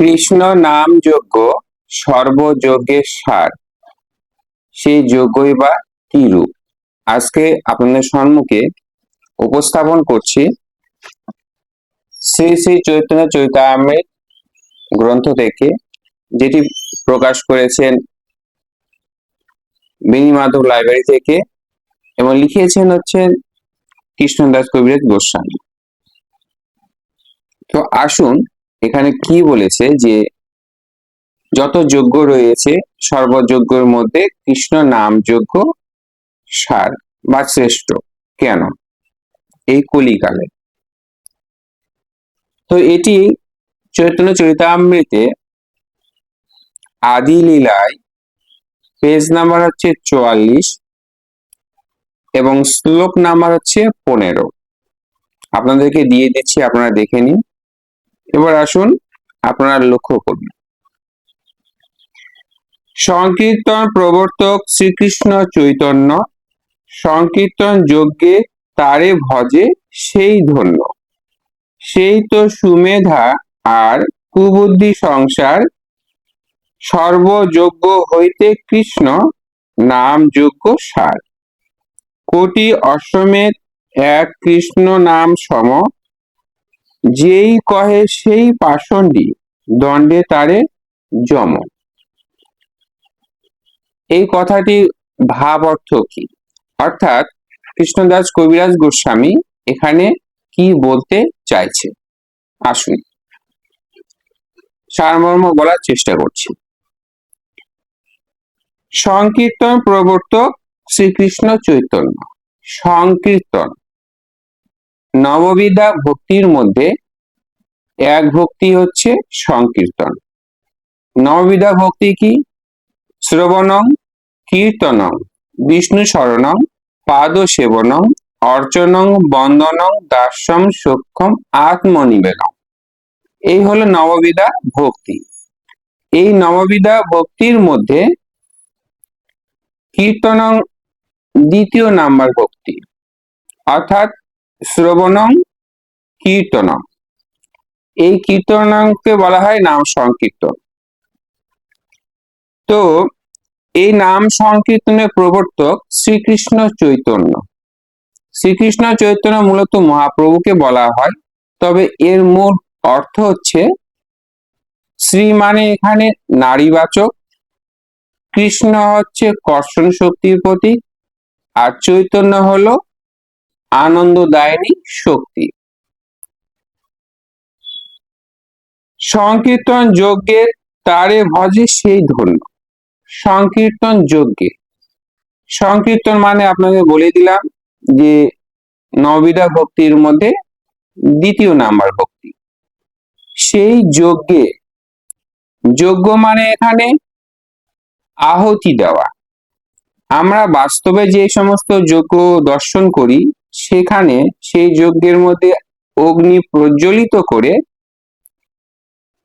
কৃষ্ণ নাম যজ্ঞ সর্বযজ্ঞের সার সেই যজ্ঞই বা কি রূপ? আজকে আপনাদের সম্মুখে উপস্থাপন করছি শ্রী শ্রী চৈতন্য চৈতামৃত গ্রন্থ থেকে, যেটি প্রকাশ করেছেন বেণী মাধব লাইব্রেরি থেকে এবং লিখিয়েছেন হচ্ছেন কৃষ্ণদাস কবিরাজ গোস্বামী। তো আসুন এখানে কি বলেছে যে, যত যজ্ঞ রয়েছে সর্বযজ্ঞের মধ্যে কৃষ্ণ নাম যজ্ঞ সার বা শ্রেষ্ঠ। কেন? এই কলিকালে। তো এটি চৈতন্য চরিতামৃতে আদি লীলায় পেজ নাম্বার হচ্ছে চুয়াল্লিশ এবং শ্লোক নাম্বার হচ্ছে পনেরো। আপনাদেরকে দিয়ে দিচ্ছি, আপনারা দেখে নিন। এবার আসুন আপনারা লক্ষ্য করুন। সংকীর্তন প্রবর্তক শ্রীকৃষ্ণ চৈতন্য, সংকীর্তন যজ্ঞে তারে ভজে সেই ধন্য। সেই তো সুমেধা আর কুবুদ্ধি সংসার সর্বযোগ্য হইতে কৃষ্ণ নাম যোগ্য সার। কোটি অশ্বমেধ এক কৃষ্ণ নাম সম যেই কহে সেই পাষণ্ডী, দণ্ডে তারে যম। এই কথাটি ভাব অর্থ কি? অর্থাৎ কৃষ্ণদাস কবিরাজ গোস্বামী এখানে কি বলতে চাইছে? আসুন, সারমর্ম বলার চেষ্টা করছি। সংকীর্তন প্রবর্তক শ্রীকৃষ্ণ চৈতন্য। সংকীর্তন। নববিধা ভক্তির মধ্যে এক ভক্তি হচ্ছে সংকীর্তন। নববিধা ভক্তি কি? শ্রবণং, কীর্তনং, বিষ্ণু শরণং, পাদ সেবনং, অর্চনং, বন্দনং দাসম সক্ষম আত্মনিবেদন। এই হলো নববিধা ভক্তি। এই নববিধা ভক্তির মধ্যে কীর্তনং দ্বিতীয় নাম্বার ভক্তি, অর্থাৎ শ্রবণং কীর্তনং এই কীর্তনকে বলা হয় নাম সংকীর্তন। তো এই নাম সংকীর্তনের প্রবর্তক শ্রীকৃষ্ণ চৈতন্য। শ্রীকৃষ্ণ চৈতন্য মূলত মহাপ্রভুকে বলা হয়, তবে এর মূল অর্থ হচ্ছে শ্রী মানে এখানে নারীবাচক, কৃষ্ণ হচ্ছে কর্ষণ শক্তির প্রতীক, আর চৈতন্য হলো আনন্দদায়িনী শক্তি। সংকীর্তন যজ্ঞের তারে ভজে সেই ধন্য। সংকীর্তন যজ্ঞে। সংকীর্তন মানে আপনাকে বলে দিলাম যে নবিদা ভক্তির মধ্যে দ্বিতীয় নাম্বার ভক্তি। সেই যজ্ঞে, যজ্ঞ মানে এখানে আহতি দেওয়া। আমরা বাস্তবে যে সমস্ত যজ্ঞ দর্শন করি সেখানে সেই যজ্ঞের মধ্যে অগ্নি প্রজ্বলিত করে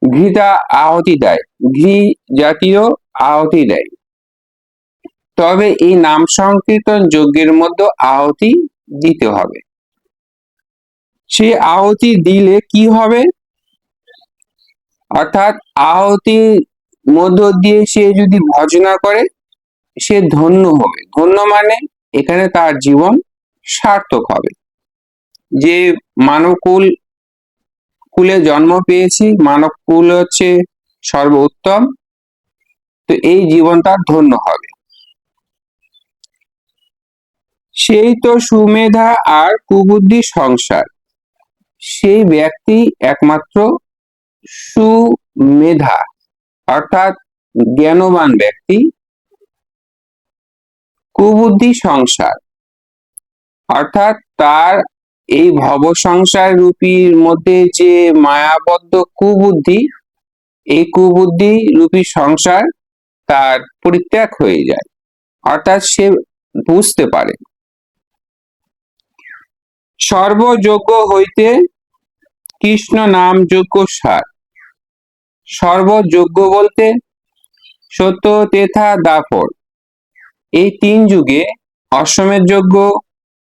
ঘৃতা আহতি দেয়। ঘি জাতীয় আহতি দেয়। তবে এই নাম সংকীর্তন যজ্ঞের মধ্যে আহতি দিতে হবে। সে আহতি দিলে কি হবে? অর্থাৎ আহতির মধ্য দিয়ে সে যদি ভজনা করে, সে ধন্য হবে। ধন্য মানে এখানে তার জীবন সার্থক হবে। যে মানবকুল, কুলে জন্ম পেয়েছি মানব কুল হচ্ছে সর্বোত্তম, তো এই জীবন তার ধন্য হবে। সেই তো সুমেধা আর কুবুদ্ধি সংসার, সেই ব্যক্তি একমাত্র সুমেধা, অর্থাৎ জ্ঞানবান ব্যক্তি, কুবুদ্ধি সংসার। অর্থাৎ তার এই ভব সংসার রূপীর মধ্যে যে মায়াবদ্ধ কুবুদ্ধি, এই কুবুদ্ধি রূপী সংসার তার পরিত্যাগ হয়ে যায়। অর্থাৎ সে বুঝতে পারে। সর্বযোগ্য হইতে কৃষ্ণ নাম যোগ্য সার। সর্বযোগ্য বলতে সত্য, তেথা, দাপর। এই তিন যুগে অশ্বমের যজ্ঞ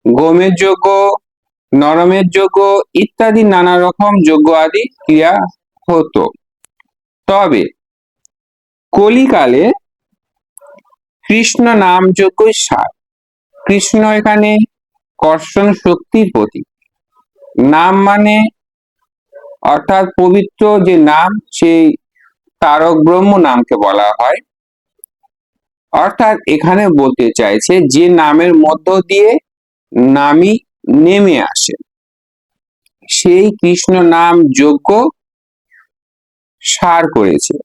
গোমের যজ্ঞ নরমের যজ্ঞ ইত্যাদি নানা রকম যজ্ঞ আদি ক্রিয়া হতো। তবে কলিকালে কৃষ্ণ নাম যোগ্যই সার। কৃষ্ণ এখানে কর্ষণ শক্তির প্রতীক। নাম মানে অর্থাৎ পবিত্র যে নাম, সেই তারক ব্রহ্ম নামকে বলা হয়। অর্থাৎ এখানে বলতে চাইছে যে নামের মধ্য দিয়ে নামই নেমে আসে। সেই কৃষ্ণ নাম যোগ্য সার করেছে।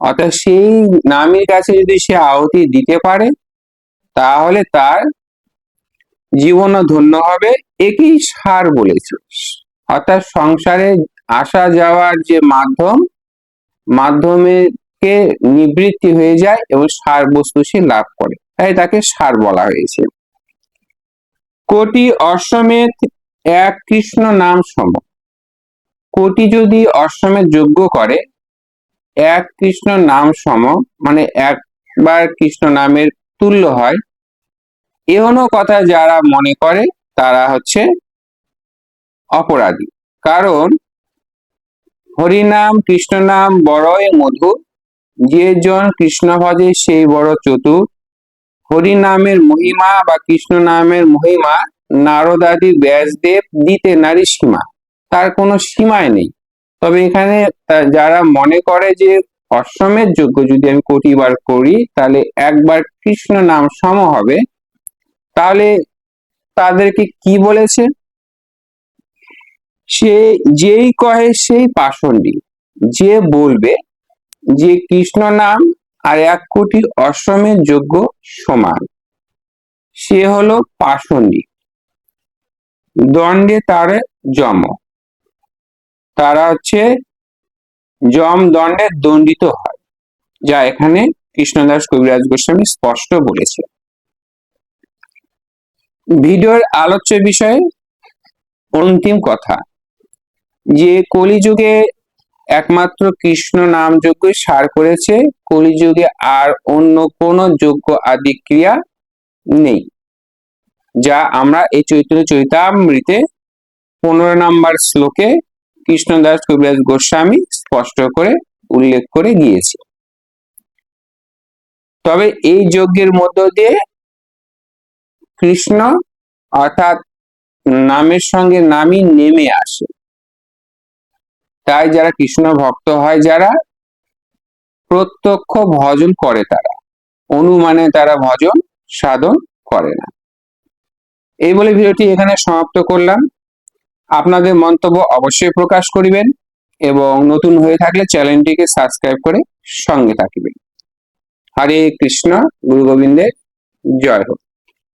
অর্থাৎ সেই নামের কাছে যদি সে আহুতি দিতে পারে, তাহলে তার জীবনও ধন্য হবে, একেই সার বলেছে। অর্থাৎ সংসারে আসা যাওয়ার যে মাধ্যম মাধ্যমে কে নিবৃত্তি হয়ে যায় এবং সার বস্তু সে লাভ করে। তাই তাকে সার বলা হয়েছে। কোটি অশ্বমেধ এক কৃষ্ণ নাম সম। কোটি যদি অশ্বমেধ যোগ্য করে, এক কৃষ্ণ নাম সম মানে একবার কৃষ্ণ নামের তুল্য হয় এমনও কথা যারা মনে করে, তারা হচ্ছে অপরাধী। কারণ হরিনাম কৃষ্ণ নাম বড়ই মধুর, যে জন কৃষ্ণ ভজে সেই বড় চতুর হরি নামের মহিমা বা কৃষ্ণ নামের মহিমা নারদাদি ব্যাসদেব দিতে নারী সীমা। তার কোনো সীমায় নেই। তবে এখানে যারা মনে করে যে অশ্বমের যোগ্য যদি আমি কোটিবার করি, তাহলে একবার কৃষ্ণ নাম সম হবে। তাহলে তাদেরকে কি বলেছে? সে যেই কহে সেই পাষণ্ডী। যে বলবে যে কৃষ্ণ নাম আর এক কোটি অশ্বমের যোগ্য সমান। সে হলো পাষণ্ডী। দণ্ডে তার যম তারা হচ্ছে যম দণ্ডে দণ্ডিত হয়, যা এখানে কৃষ্ণদাস কবিরাজ গোস্বামী স্পষ্ট বলেছে। ভিডিওর আলোচ্য বিষয়ে অন্তিম কথা। যে কলিযুগে একমাত্র কৃষ্ণ নাম সার করেছে, কলিযুগে আর অন্য কোন যোগ্য আদি ক্রিয়া নেই, যা আমরা এই চৈতন্য চৈতামৃতে পনেরো নম্বর শ্লোকে কৃষ্ণদাস কবিরাজ গোস্বামী স্পষ্ট করে উল্লেখ করে গিয়েছে তবে এই যজ্ঞের মধ্য দিয়ে কৃষ্ণ অর্থাৎ নামের সঙ্গে নামই নেমে আসে। তাই যারা কৃষ্ণ ভক্ত হয়, যারা প্রত্যক্ষ ভজন করে তারা। অনুমানে তারা ভজন সাধন করে না। এই বলে ভিডিওটি এখানে সমাপ্ত করলাম। আপনাদের মন্তব্য অবশ্যই প্রকাশ করিবেন এবং নতুন হয়ে থাকলে চ্যানেলটিকে সাবস্ক্রাইব করে সঙ্গে থাকিবেন। হরে কৃষ্ণ গুরু গোবিন্দের জয় হোক।